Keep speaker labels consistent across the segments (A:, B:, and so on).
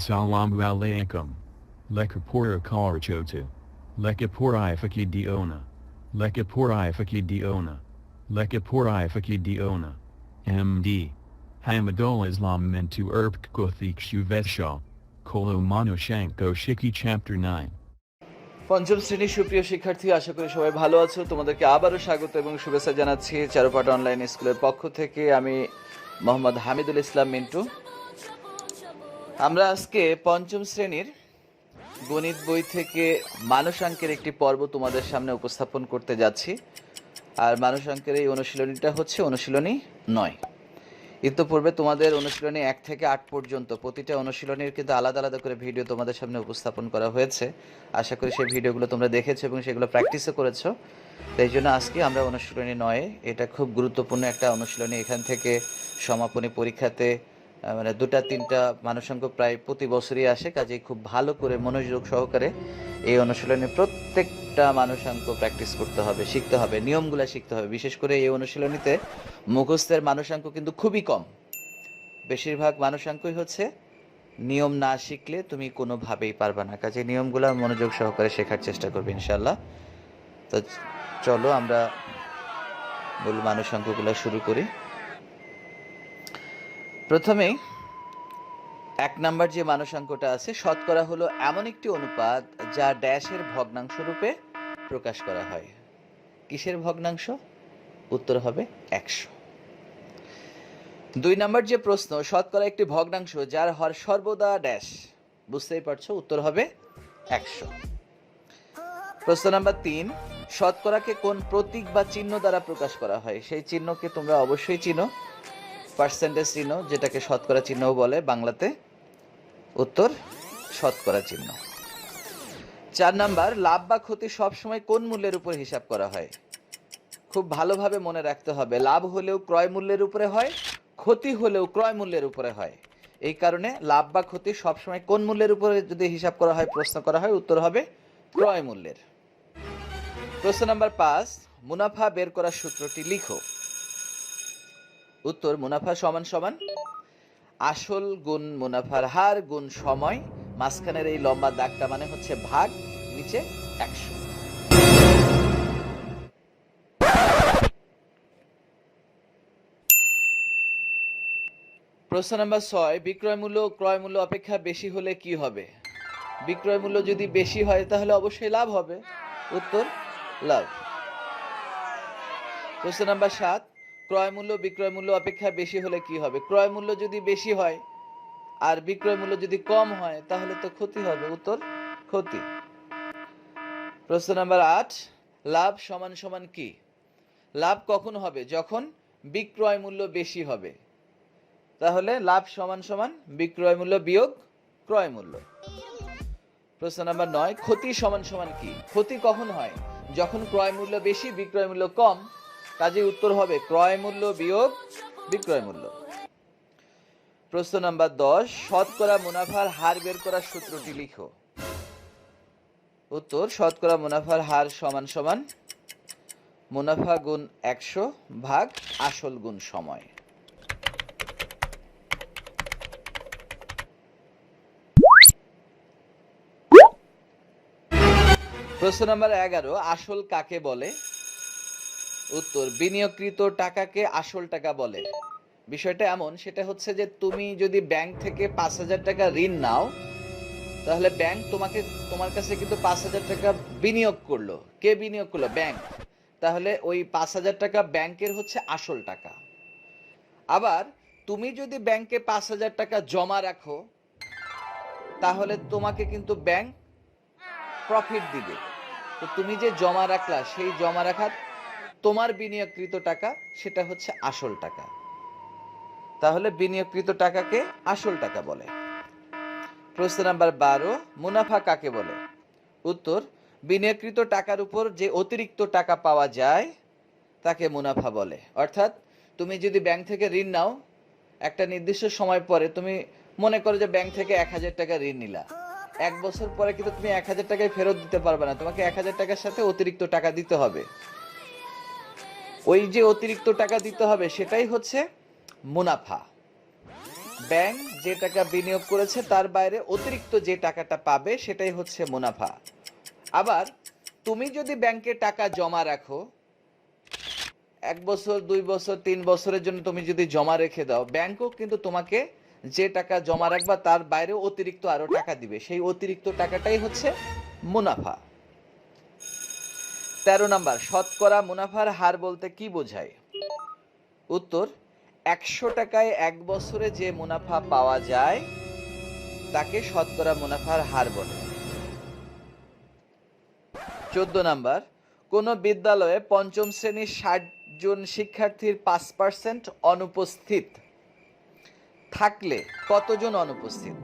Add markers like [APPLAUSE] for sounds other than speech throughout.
A: Assalamu alaikum. Lekapura Karchotu. Lekapura Ifaki Diona. Lekapura Ifaki Diona. Lekapura Ifaki Diona. MD. Hamadol Islam Mentu Erp Kothik Shuvetsha. Kolo Manoshanko Shiki Chapter 9.
B: পঞ্চম শ্রেণির সুপ্রিয় শিক্ষার্থী আশা করি সবাই ভালো আছো তোমাদেরকে আবারও স্বাগত এবং শুভেচ্ছা জানাচ্ছি চারুপাট অনলাইন স্কুলের পক্ষ থেকে আমি মোহাম্মদ হামিদুল ইসলাম মিন্টু আমরা আজকে পঞ্চম শ্রেণির গণিত বই থেকে মানসাঙ্কের একটি পর্ব তোমাদের সামনে উপস্থাপন করতে যাচ্ছি। আর মানসাঙ্কের এই অনুশীলনীটা হচ্ছে অনুশীলনী নয়। ইতোপূর্বে তোমাদের অনুশীলনী এক থেকে আট পর্যন্ত প্রতিটা অনুশীলনীর কিন্তু আলাদা আলাদা করে ভিডিও তোমাদের সামনে উপস্থাপন করা হয়েছে। আশা করি সেই ভিডিওগুলো তোমরা দেখেছ এবং সেগুলো প্র্যাকটিসও করেছ। তাই জন্য আজকে আমরা অনুশীলনী নয় এটা খুব গুরুত্বপূর্ণ একটা অনুশীলনী। এখান থেকে সমাপনী পরীক্ষাতে মানে দুটা, তিনটা মানুষাঙ্ক প্রায় প্রতি বছরই আসে, কাজেই খুব ভালো করে মনোযোগ সহকারে এই অনুশীলনে প্রত্যেকটা মানুষাঙ্ক প্র্যাকটিস করতে হবে, শিখতে হবে, নিয়মগুলো শিখতে হবে। বিশেষ করে এই অনুশীলনীতে মুখস্থের মানুষাঙ্ক কিন্তু খুবই কম। বেশিরভাগ মানুষাঙ্কই হচ্ছে নিয়ম না শিখলে তুমি কোনোভাবেই পারবে না। কাজে নিয়মগুলো মনোযোগ সহকারে শেখার চেষ্টা করবে ইনশাল্লাহ তো চলো আমরা মূল মানুষাঙ্কগুলো শুরু করি। প্রথমেই, এক নাম্বার যে মানুষাঙ্কটা আছে, শতকরা হলো এমন একটি অনুপাত যা ড্যাশের ভগ্নাংশ রূপে প্রকাশ করা হয়। কিসের ভগ্নাংশ? উত্তর হবে একশো। দুই নাম্বার যে প্রশ্ন, শতকরা একটি ভগ্নাংশ যার হর সর্বদা ড্যাশ। বুঝতেই পারছ? উত্তর হবে একশো। প্রশ্ন নাম্বার তিন, শতকরাকে কোন প্রতীক বা চিহ্ন দ্বারা প্রকাশ করা হয়? সেই চিহ্নকে তোমরা অবশ্যই চিনো। পার্সেন্টেজ চিহ্ন, যেটাকে শতকরা চিহ্নও বলে বাংলাতে, উত্তর শতকরা চিহ্ন। চার নাম্বার, লাভ বা ক্ষতি সবসময় কোন মূল্যের উপর হিসাব করা হয়? খুব ভালোভাবে মনে রাখতে হবে, লাভ হলেও ক্রয় মূল্যের উপরে হয়, ক্ষতি হলেও ক্রয় মূল্যের উপরে হয়। এই কারণে লাভ বা ক্ষতি সবসময় কোন মূল্যের উপরে যদি হিসাব করা হয়, প্রশ্ন করা হয়, উত্তর হবে ক্রয় মূল্যের। প্রশ্ন নাম্বার পাঁচ, মুনাফা বের করার সূত্রটি লিখো। উত্তর, মুনাফা সমান সমান। আসল গুণ মুনাফার হার, গুণ সময়। মাঝখানের এই লম্বা দাগটা মানে হচ্ছে ভাগ, নিচে একশো। প্রশ্ন নাম্বার ছয়, বিক্রয় মূল্য ক্রয় মূল্য অপেক্ষা বেশি হলে কি হবে? বিক্রয় মূল্য যদি বেশি হয়, তাহলে অবশ্যই লাভ হবে। উত্তর, লাভ। প্রশ্ন নাম্বার সাত ক্রয় মূল্য, বিক্রয় মূল্য অপেক্ষা বেশি হলে কি হবে? ক্রয় মূল্য যদি বেশি হয় আর বিক্রয় মূল্য যদি কম হয়, তাহলে তো ক্ষতি হবে। উত্তর, ক্ষতি। প্রশ্ন নাম্বার আট, লাভ সমান সমান কি? লাভ কখন হবে? যখন বিক্রয় মূল্য বেশি হবে। তাহলে লাভ সমান সমান বিক্রয় মূল্য বিয়োগ ক্রয় মূল্য। প্রশ্ন নাম্বার নয়, ক্ষতি সমান সমান কি? ক্ষতি কখন হয়? যখন ক্রয় মূল্য বেশি, বিক্রয় মূল্য কম কাজে উত্তর হবে ক্রয় মূল্য বিয়োগ বিক্রয় মূল্য। প্রশ্ন নাম্বার দশ, শতকরা মুনাফার হার বের করার সূত্রটি লিখো। উত্তর, শতকরা মুনাফার হার সমান সমান মুনাফা গুণ একশো ভাগ আসল গুণ সময়। প্রশ্ন নাম্বার এগারো, আসল কাকে বলে? উত্তর, বিনিয়োগকৃত টাকাকে আসল টাকা বলে। বিষয়টা এমন, সেটা হচ্ছে যে তুমি যদি ব্যাংক থেকে পাঁচ হাজার টাকা ঋণ নাও, তাহলে ব্যাংক তোমাকে, তোমার কাছে কিন্তু পাঁচ হাজার টাকা বিনিয়োগ করল। কে বিনিয়োগ করল? ব্যাংক। তাহলে ওই পাঁচ হাজার টাকা ব্যাংকের হচ্ছে আসল টাকা। আবার তুমি যদি ব্যাংকে পাঁচ হাজার টাকা জমা রাখো, তাহলে তোমাকে কিন্তু ব্যাংক প্রফিট দিবে। তো তুমি যে জমা রাখলা, সেই জমা রাখার তোমার বিনিয়োগকৃত টাকা, সেটা হচ্ছে আসল টাকা। তাহলে বিনিয়োগকৃত টাকাকে আসল টাকা বলে। প্রশ্ন নাম্বার বারো, মুনাফা কাকে বলে? উত্তর, বিনিয়োগকৃত টাকার উপর যে অতিরিক্ত টাকা পাওয়া যায়, তাকে মুনাফা বলে। অর্থাৎ, তুমি যদি ব্যাংক থেকে ঋণ নাও, একটা নির্দিষ্ট সময় পরে তুমি মনে করো যে ব্যাংক থেকে এক হাজার টাকা ঋণ নিলা। এক বছর পরে কিন্তু তুমি এক হাজার টাকায় ফেরত দিতে পারবে না। তোমাকে এক হাজার টাকার সাথে অতিরিক্ত টাকা দিতে হবে। ওই যে অতিরিক্ত টাকা দিতে হবে, সেটাই হচ্ছে মুনাফা। ব্যাংক যে টাকা বিনিয়োগ করেছে, তার বাইরে অতিরিক্ত যে টাকাটা পাবে, সেটাই হচ্ছে মুনাফা। আবার তুমি যদি ব্যাংকে টাকা জমা রাখো, এক বছর, দুই বছর, তিন বছরের জন্য তুমি যদি জমা রেখে দাও, ব্যাংকও কিন্তু তোমাকে যে টাকা জমা রাখবা, তার বাইরে অতিরিক্ত আরও টাকা দিবে। সেই অতিরিক্ত টাকাটাই হচ্ছে মুনাফা। তেরো নাম্বার, শতকরা মুনাফার হার বলতে কি বোঝায়? উত্তর, একশো টাকায় এক বছরে যে মুনাফা পাওয়া যায়, তাকে শতকরা মুনাফার হার বলে। চোদ্দ নাম্বার, কোন বিদ্যালয়ে পঞ্চম শ্রেণির ষাট জন শিক্ষার্থীর পাঁচ পার্সেন্ট অনুপস্থিত থাকলে কতজন অনুপস্থিত?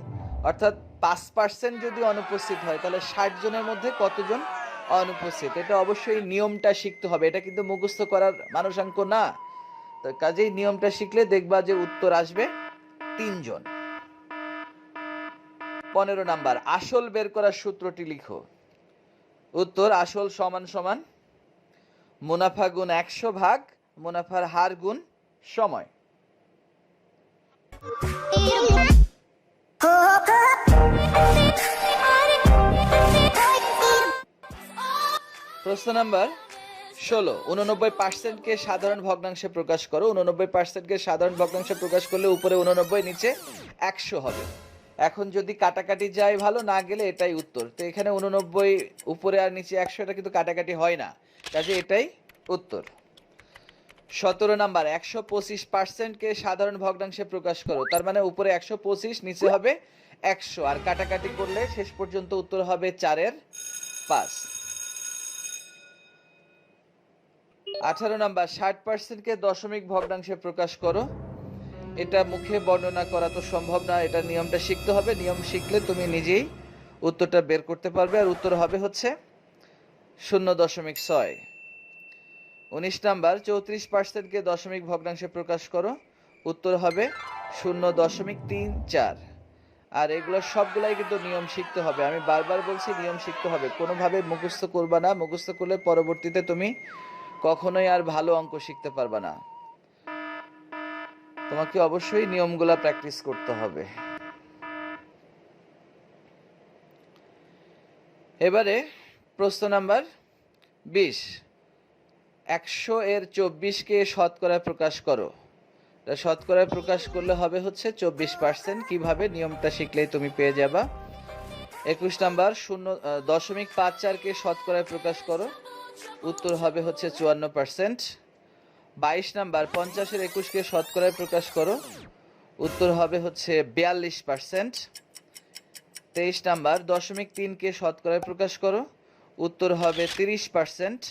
B: অর্থাৎ পাঁচ পার্সেন্ট যদি অনুপস্থিত হয়, তাহলে ষাট জনের মধ্যে কতজন অনুপস্থিত। এটা অবশ্যই নিয়মটা শিখতে হবে। এটা কিন্তু মুখস্থ করার মানুষাঙ্ক না। তো কাজেই নিয়মটা শিখলে দেখবা যে উত্তর আসবে তিনজন। পনেরো নাম্বার, আসল বের করার সূত্রটি লিখো। উত্তর, আসল সমান সমান। মুনাফা গুণ একশো ভাগ, মুনাফার হার গুণ সময়। প্রশ্ন নাম্বার ষোলো। উননব্বই পার্সেন্টকে সাধারণ ভগ্নাংশে প্রকাশ করো। উননব্বই পার্সেন্টকে সাধারণ ভগ্নাংশে প্রকাশ করলে উপরে উননব্বই, নিচে একশো হবে। এখন যদি কাটাকাটি যায় ভালো, না গেলে এটাই উত্তর। তো এখানে উননব্বই, উপরে আর নিচে একশো, এটা কিন্তু কাটাকাটি হয় না। কাজে এটাই উত্তর। সতেরো নাম্বার, একশো পঁচিশ পার্সেন্টকে সাধারণ ভগ্নাংশে প্রকাশ করো। তার মানে উপরে একশো পঁচিশ, নিচে হবে একশো। আর কাটাকাটি করলে শেষ পর্যন্ত উত্তর হবে চারের পাঁচ। আঠারো নাম্বার, ষাট পার্সেন্টকে দশমিক ভগ্নাংশে প্রকাশ করো। এটা মুখে বর্ণনা করা তো সম্ভব না, এটা নিয়মটা শিখতে হবে। নিয়ম শিখলে তুমি নিজেই উত্তরটা বের করতে পারবে। আর উত্তর হবে হচ্ছে শূন্য দশমিক ছয়। উনিশ নাম্বার, চৌত্রিশ পার্সেন্টকে দশমিক ভগ্নাংশে প্রকাশ করো। উত্তর হবে শূন্য দশমিক তিন চার। আর এগুলো সবগুলাই কিন্তু নিয়ম শিখতে হবে। আমি বারবার বলছি, নিয়ম শিখতে হবে। কোনোভাবে মুখস্থ করবা না। মুখস্থ করলে পরবর্তীতে তুমি কখনোই আর ভালো অঙ্ক শিখতে পারবা না। তোমাকে অবশ্যই নিয়মগুলা প্র্যাকটিস করতে হবে। এবারে প্রশ্ন নাম্বার বিশ। একশো এর চব্বিশকে শতকরায় প্রকাশ করো। এটা শতকরায় প্রকাশ করলে হবে হচ্ছে চব্বিশ পার্সেন্ট। কীভাবে? নিয়মটা শিখলেই তুমি পেয়ে যাবা। একুশ নাম্বার, শূন্য দশমিক পাঁচ চারকে শতকরায় প্রকাশ করো। উত্তর হবে হচ্ছে চুয়ান্ন পার্সেন্ট। বাইশ নাম্বার, পঞ্চাশের একুশকে শতকরায় প্রকাশ করো। উত্তর হবে হচ্ছে বিয়াল্লিশ পার্সেন্ট। তেইশ নাম্বার, দশমিক তিনকে শতকরায় প্রকাশ করো। উত্তর হবে তিরিশ পার্সেন্ট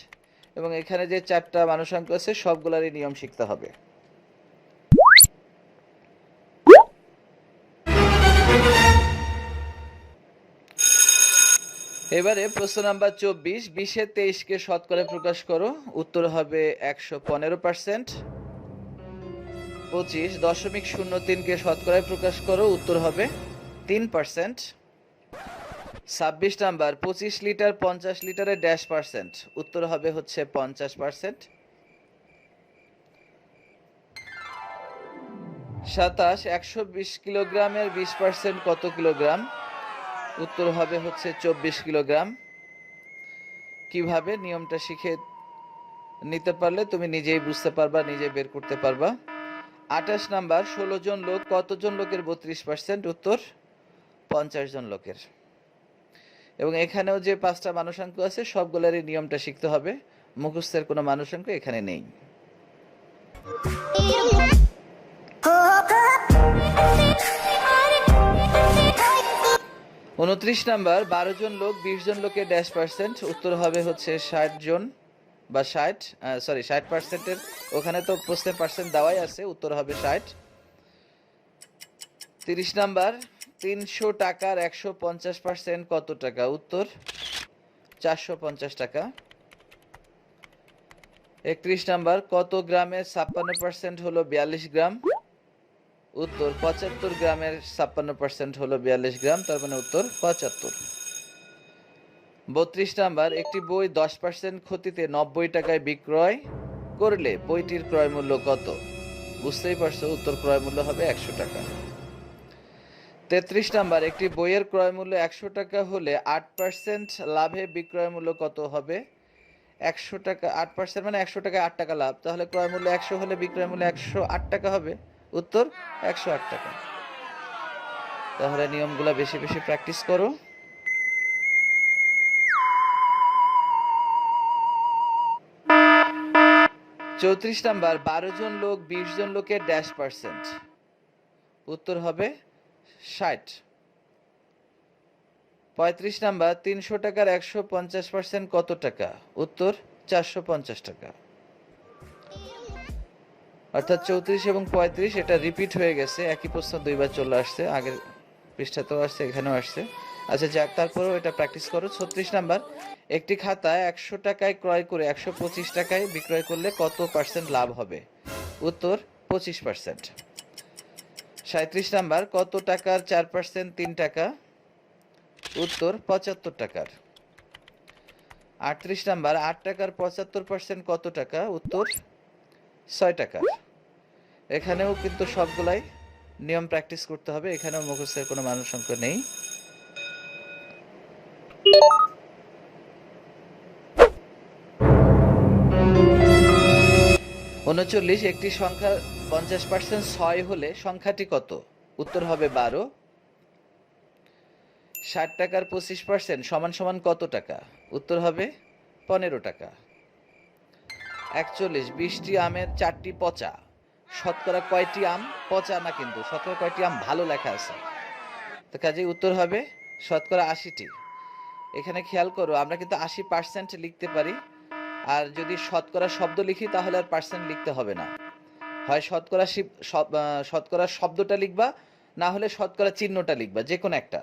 B: এবং এখানে যে চারটা মানুষাঙ্ক আছে, সবগুলারই নিয়ম শিখতে হবে। এবারে প্রশ্ন নাম্বার চব্বিশ, বিশে তেইশকে শতকরায় প্রকাশ করো। উত্তর হবে একশো পনেরো পার্সেন্ট। পঁচিশ, দশমিক শূন্য তিনকে শতকরায় প্রকাশ করো, উত্তর হবে তিন পার্সেন্ট। ছাব্বিশ নাম্বার, পঁচিশ লিটার পঞ্চাশ লিটারের ড্যাশ পার্সেন্ট, উত্তর হবে হচ্ছে পঞ্চাশ পার্সেন্ট। সাতাশ, একশো বিশ কিলোগ্রামের বিশ পার্সেন্ট কত কিলোগ্রাম? উত্তর হবে হচ্ছে চব্বিশ কিলোগ্রাম। কীভাবে নিয়মটা শিখে নিতে পারলে তুমি নিজেই বুঝতে পারবা নিজে বের করতে পারবা। আঠাশ নাম্বার, ষোলো জন লোক, কতজন লোকের বত্রিশ পার্সেন্ট? উত্তর, পঞ্চাশ জন লোকের। এবং এখানেও যে পাঁচটা মানুষাঙ্ক আছে, সবগুলোরই নিয়মটা শিখতে হবে। মুখস্থের কোনো মানুষাঙ্ক এখানে নেই। [LAUGHS] উনত্রিশ নাম্বার, বারো জন লোক, বিশ জন লোকের ড্যাশ পার্সেন্ট উত্তর হবে হচ্ছে ষাট জন বা ষাট সরি ষাট পার্সেন্টের ওখানে তো প্রশ্নে পার্সেন্ট দেওয়াই আছে, উত্তর হবে ষাট। তিরিশ নাম্বার, তিনশো টাকার একশো পঞ্চাশ পার্সেন্ট কত টাকা? উত্তর, চারশো পঞ্চাশ টাকা। একত্রিশ নাম্বার, কত গ্রামের ছাপ্পান্ন পার্সেন্ট হলো বিয়াল্লিশ গ্রাম? উত্তর পঁচাত্তর গ্রামের ছাপ্পান্ন পার্সেন্ট হলো বিয়াল্লিশ গ্রাম, তার মানে উত্তর পঁচাত্তর। বত্রিশ নাম্বার, একটি বই দশ পার্সেন্ট ক্ষতিতে নব্বই টাকায় বিক্রয় করলে বইটির ক্রয় মূল্য কত? বুঝতেই পারছ, উত্তর ক্রয় মূল্য হবে একশো টাকা। তেত্রিশ নাম্বার, একটি বইয়ের ক্রয় মূল্য একশো টাকা হলে আট পার্সেন্ট লাভে বিক্রয় মূল্য কত হবে? একশো টাকা, আট পার্সেন্ট মানে একশো টাকা আট টাকা লাভ, তাহলে ক্রয় মূল্য একশো হলে বিক্রয় মূল্য একশো আট টাকা হবে। উত্তর একশো আট টাকা। তাহলে নিয়মগুলো বেশি বেশি প্র্যাকটিস করো। চৌত্রিশ নাম্বার, বারো জন লোক, বিশ জন লোকের ড্যাশ পার্সেন্ট উত্তর হবে ষাট। পঁয়ত্রিশ নাম্বার, তিনশো টাকার একশো পঞ্চাশ পার্সেন্ট কত টাকা? উত্তর চারশো পঞ্চাশ টাকা। অর্থাৎ চৌত্রিশ এবং পঁয়ত্রিশ, এটা রিপিট হয়ে গেছে, একই প্রশ্ন দুইবার চলে আসছে, আগের পৃষ্ঠাতেও আসছে, এখানেও আসছে। আচ্ছা যাক, তারপরেও এটা প্র্যাকটিস করো। ছত্রিশ নাম্বার, একটি খাতায় একশো টাকায় ক্রয় করে, একশো পঁচিশ টাকায় বিক্রয় করলে কত পার্সেন্ট লাভ হবে? উত্তর, পঁচিশ পার্সেন্ট সাঁত্রিশ নাম্বার, কত টাকার চার পার্সেন্ট তিন টাকা। উত্তর, পঁচাত্তর টাকার। আটত্রিশ নাম্বার, আট টাকার পঁচাত্তর পার্সেন্ট কত টাকা? উত্তর, ছয় টাকা এখানেও কিন্তু সবগুলাই নিয়ম প্র্যাকটিস করতে হবে, এখানেও মুখস্থের কোনো মানুষ নেই। উনচল্লিশ, একটি সংখ্যা পঞ্চাশ পার্সেন্ট ছয় হলে সংখ্যাটি কত? উত্তর হবে বারো। ষাট টাকার পঁচিশ পার্সেন্ট সমান সমান কত টাকা? উত্তর হবে পনেরো টাকা। একচল্লিশ, বিশটি আমের চারটি পচা। শতকরা কয়টি আম? পচা না কিন্তু, শতকরা কয়টি আম ভালো লেখা আছে। তো কাজেই উত্তর হবে শতকরা আশিটি। এখানে খেয়াল করো, আমরা কিন্তু আশি পার্সেন্ট লিখতে পারি। আর যদি শতকরা শব্দ লিখি, তাহলে আর পার্সেন্ট লিখতে হবে না। হয় শতকরা শতকরা শব্দটা লিখবা, না হলে শতকরা চিহ্নটা লিখবা যে কোনো একটা।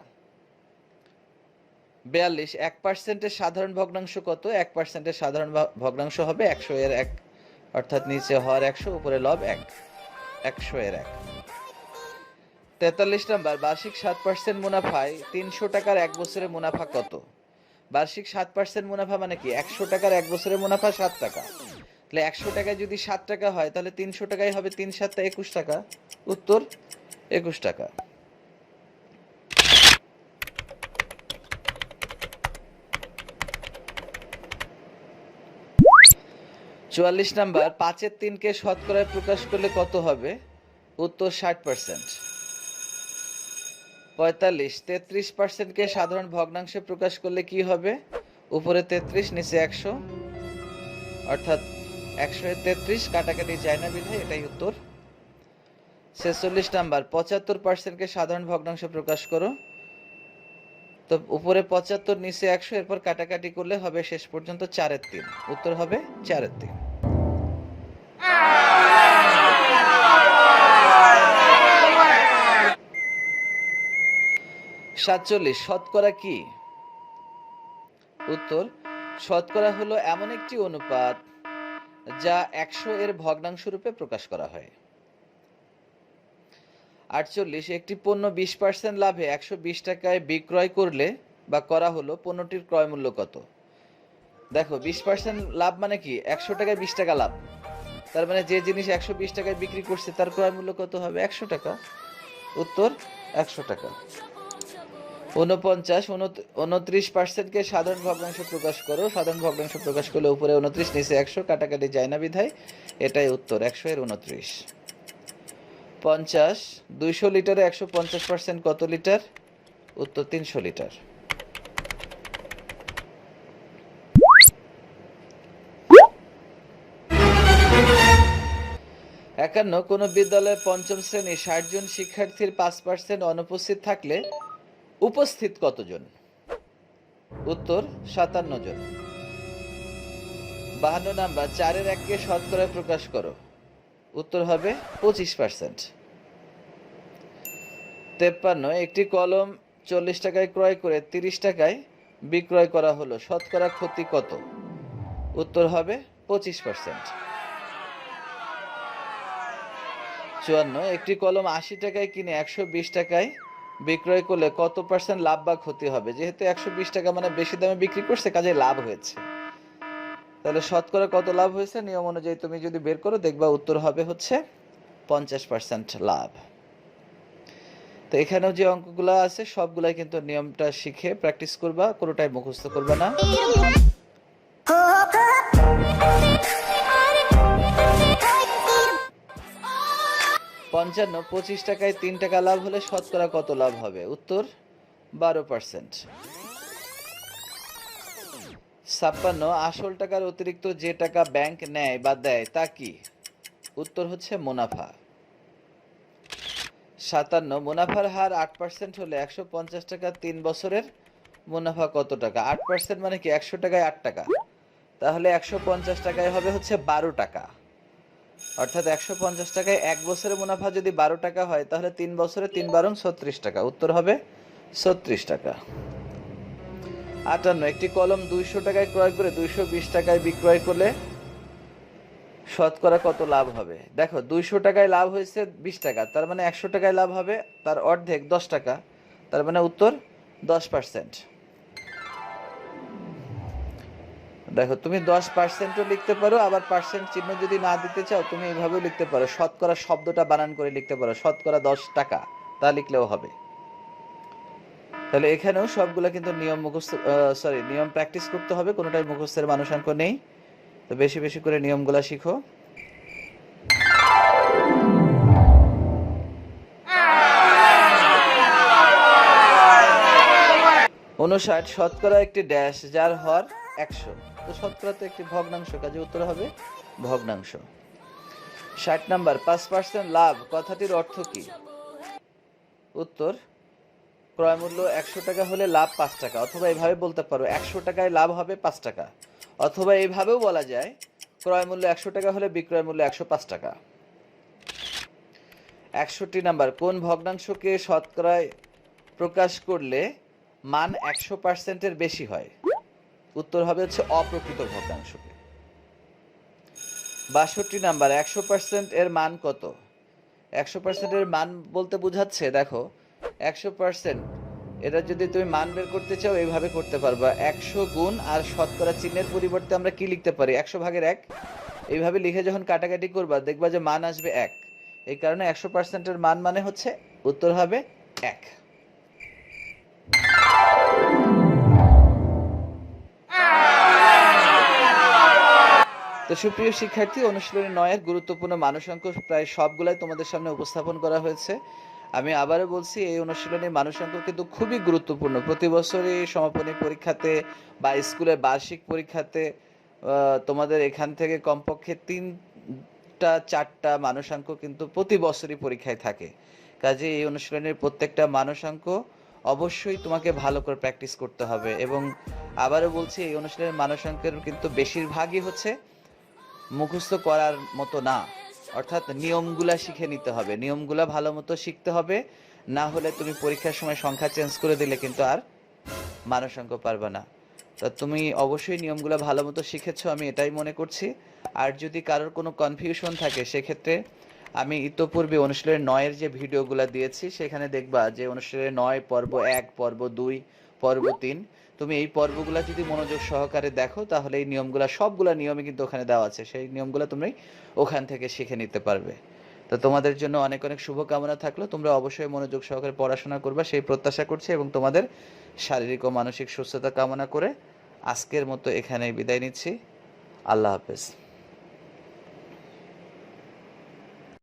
B: বিয়াল্লিশ, এক পার্সেন্টের সাধারণ ভগ্নাংশ কত? এক পার্সেন্টের সাধারণ ভগ্নাংশ হবে একশো এর এক অর্থাৎ নিচে হর একশো, উপরে লব এক। একশো এর এক। তেতাল্লিশ নাম্বার, বার্ষিক সাত পার্সেন্ট মুনাফায় তিনশো টাকার এক বছরের মুনাফা কত? বার্ষিক সাত পার্সেন্ট মুনাফা মানে কি? একশো টাকার এক বছরের মুনাফা সাত টাকা। তাহলে একশো টাকায় যদি সাত টাকা হয়, তাহলে তিনশো টাকায় হবে তিন সাতটা একুশ টাকা। উত্তর, একুশ টাকা। চুয়াল্লিশ নাম্বার, পাঁচের তিনকে শতকরায় প্রকাশ করলে কত হবে? উত্তর ষাট পার্সেন্ট পঁয়তাল্লিশ, তেত্রিশ পার্সেন্টকে সাধারণ ভগ্নাংশে প্রকাশ করলে কি হবে? উপরে তেত্রিশ, নিচে একশো। অর্থাৎ একশো তেত্রিশ, কাটাকাটি যায় না বিধায় এটাই উত্তর। ছেচল্লিশ নাম্বার, পঁচাত্তর পার্সেন্টকে সাধারণ ভগ্নাংশে প্রকাশ করো। তো উপরে পঁচাত্তর, নিচে একশো, এরপর কাটাকাটি করলে হবে শেষ পর্যন্ত চারের তিন। উত্তর হবে চারের তিন। সাতচল্লিশ, শতকরা কি? উত্তর, শতকরা হলো এমন একটি অনুপাত যা একশো এর ভগ্নাংশ রূপে প্রকাশ করা হয়। আটচল্লিশ, একটি পণ্য বিশ পার্সেন্ট লাভে একশো বিশ টাকায় বিক্রয় করলে বা করা হলো পণ্যটির ক্রয় মূল্য কত? দেখো, বিশ পার্সেন্ট লাভ মানে কি? একশো টাকায় বিশ টাকা লাভ। তার মানে যে জিনিস একশো বিশ টাকায় বিক্রি করছে তার ক্রয় মূল্য কত হবে? একশো টাকা। উত্তর, একশো টাকা। উনপঞ্চাশ উনত- উনত্রিশ পার্সেন্টকে সাধারণ ভগ্নাংশ প্রকাশ করো। সাধারণ ভগ্নাংশ প্রকাশ করলে উপরে উনত্রিশ নিচে একশো, কাটাকাটি যায় না বিধায়। এটাই উত্তর, একশো এর উনত্রিশ পঞ্চাশ, দুইশো লিটারে একশো পঞ্চাশ পার্সেন্ট কত লিটার? উত্তর তিনশো লিটার। একান্ন, কোনো বিদ্যালয়ে পঞ্চম শ্রেণি ষাট জন শিক্ষার্থীর পাঁচ পার্সেন্ট অনুপস্থিত থাকলে উপস্থিত কতজন? উত্তর, সাতান্ন জন। বাহান্ন নাম্বার, চারের এককে শতকরা প্রকাশ করো। উত্তর হবে পঁচিশ পার্সেন্ট তেপ্পান্ন, একটি কলম চল্লিশ টাকায় ক্রয় করে তিরিশ টাকায় বিক্রয় করা হলো। শতকরা ক্ষতি কত? উত্তর হবে পঁচিশ পার্সেন্ট চুয়ান্ন, একটি কলম আশি টাকায় কিনে একশো বিশ টাকায় বিক্রয় করলে কত পার্সেন্ট লাভ বা ক্ষতি হবে? যেহেতু একশো বিশ টাকা মানে বেশি দামে বিক্রি করছে কাজে লাভ হয়েছে। তাহলে শতকরা কত লাভ হয়েছে? নিয়ম অনুযায়ী তুমি যদি বের করো, দেখবা উত্তর হবে হচ্ছে পঞ্চাশ পার্সেন্ট লাভ। তো এখানেও যে অঙ্কগুলো আছে, সবগুলাই কিন্তু নিয়মটা শিখে প্র্যাকটিস করবা, কোনোটাই মুখস্থ করবা না। পঞ্চান্ন, পঁচিশ টাকায় তিন টাকা লাভ হলে শতকরা কত লাভ হবে? উত্তর, বারো পার্সেন্ট। ছাপ্পান্ন, আসল টাকার অতিরিক্ত যে টাকা ব্যাংক নেয় বা দেয় তা কি? উত্তর হচ্ছে মুনাফা। সাতান্ন, মুনাফার হার আট পার্সেন্ট হলে একশো পঞ্চাশ টাকা তিন বছরের মুনাফা কত টাকা? আট পার্সেন্ট মানে কি একশো টাকায় আট টাকা? তাহলে একশো পঞ্চাশ টাকায় হবে হচ্ছে বারো টাকা। অর্থাৎ একশো পঞ্চাশ টাকায় এক বছরের মুনাফা যদি বারো টাকা হয়, তাহলে তিন বছরে তিন বারং ছত্রিশ টাকা। উত্তর হবে ছত্রিশ টাকা। আটান্ন, একটি কলম দুইশো টাকায় ক্রয় করে দুইশো বিশ টাকায় বিক্রয় করলে শতকরা কত লাভ হবে? দেখো, দুইশো টাকায় লাভ হয়েছে বিশ টাকা, তার মানে একশো টাকায় লাভ হবে, তার অর্ধেক দশ টাকা, তার মানে উত্তর দশ পার্সেন্ট। দেখো, তুমি দশ পার্সেন্টও লিখতে পারো, আবার পার্সেন্ট চিহ্ন যদি না দিতে চাও, তুমি এইভাবেও লিখতে পারো। শতকরা শব্দটা বানান করে লিখতে পারো, শতকরা দশ টাকা, তা লিখলেও হবে। তাহলে এখানেও সবগুলো কিন্তু নিয়ম মুখস্থ সরি নিয়ম প্র্যাকটিস করতে হবে, কোনোটাই মুখস্থের মানুষাঙ্ক নেই। তো বেশি বেশি করে নিয়মগুলো শিখো। উনষাট শতকরা একটি ড্যাশ যার হর একশো। তো শতকরা তো একটি ভগ্নাংশ, কাজে উত্তর হবে ভগ্নাংশ। ষাট নাম্বার, পাঁচ পার্সেন্ট লাভ, কথাটির অর্থ কি? উত্তর, ক্রয় মূল্য একশো টাকা হলে লাভ পাঁচ টাকা, অথবা এভাবে বলতে পারো, একশো টাকায় লাভ হবে পাঁচ টাকা। অথবা এইভাবেও বলা যায়, ক্রয় মূল্য একশো টাকা হলে বিক্রয় মূল্য একশো পাঁচ টাকা। একষট্টি নাম্বার, কোন ভগ্নাংশকে শতকরায় প্রকাশ করলে মান একশো পার্সেন্টের বেশি হয়। উত্তর হবে হচ্ছে অপ্রকৃত ভগ্নাংশকে। বাষট্টি নাম্বার, একশো পার্সেন্ট এর মান কত? একশো পার্সেন্টের মান বলতে বোঝাচ্ছে, দেখো, একশো পার্সেন্ট এটা যদি তুমি মান বের করতে চাও, এইভাবে করতে পারবা। একশো গুণ আর শতকরা চিহ্নের পরিবর্তে আমরা কি লিখতে পারি? একশো ভাগের এক? এইভাবে লিখে যখন কাটাকাটি করবা, দেখবা যে মান আসবে এক। এই কারণে একশো পার্সেন্টের মান মানে হচ্ছে উত্তর হবে এক। তো সুপ্রিয় শিক্ষার্থী, অনুশীলনী নয়ের গুরুত্বপূর্ণ মানুষাঙ্ক প্রায় সবগুলাই তোমাদের সামনে উপস্থাপন করা হয়েছে। আমি আবারও বলছি, এই অনুশীলনী মানুষাঙ্ক কিন্তু খুবই গুরুত্বপূর্ণ। প্রতি বছরই সমাপনী পরীক্ষাতে বা স্কুলের বার্ষিক পরীক্ষাতে তোমাদের এখান থেকে কমপক্ষে তিনটা, চারটা মানুষাঙ্ক কিন্তু প্রতি বছরই পরীক্ষায় থাকে। কাজে এই অনুশীলনের প্রত্যেকটা মানুষাঙ্ক অবশ্যই তোমাকে ভালো করে প্র্যাকটিস করতে হবে। এবং আবারও বলছি, এই অনুশীলনের মানুষাঙ্কের কিন্তু বেশিরভাগই হচ্ছে মুখস্থ করার মতো না। অর্থাৎ নিয়মগুলা শিখে নিতে হবে। নিয়মগুলা ভালো মতো শিখতে হবে। না হলে তুমি পরীক্ষার সময় সংখ্যা চেঞ্জ করে দিলে কিন্তু আর মানসাঙ্ক পারবে না। তো তুমি অবশ্যই নিয়মগুলো ভালো মতো শিখেছো, আমি এটাই মনে করছি। আর যদি কারোর কোনো কনফিউশন থাকে, সেক্ষেত্রে আমি ইতোপূর্বে অনুশীলনের নয়ের যে ভিডিওগুলো দিয়েছি, সেখানে দেখবা যে অনুশীলনের নয় পর্ব এক, পর্ব দুই, পর্ব তিন। তুমি এই পর্বগুলো যদি মনোযোগ সহকারে দেখো, তাহলে এই নিয়মগুলো, সবগুলা নিয়মই কিন্তু ওখানে দেওয়া আছে। সেই নিয়মগুলো তুমি ওখান থেকে শিখে নিতে পারবে। তো তোমাদের জন্য অনেক অনেক শুভকামনা থাকল। তোমরা অবশ্যই মনোযোগ সহকারে পড়াশোনা করবা, সেই প্রত্যাশা করছি এবং তোমাদের শারীরিক ও মানসিক সুস্থতা কামনা করে আজকের মতো এখানেই বিদায় নিচ্ছি। আল্লাহ হাফেজ।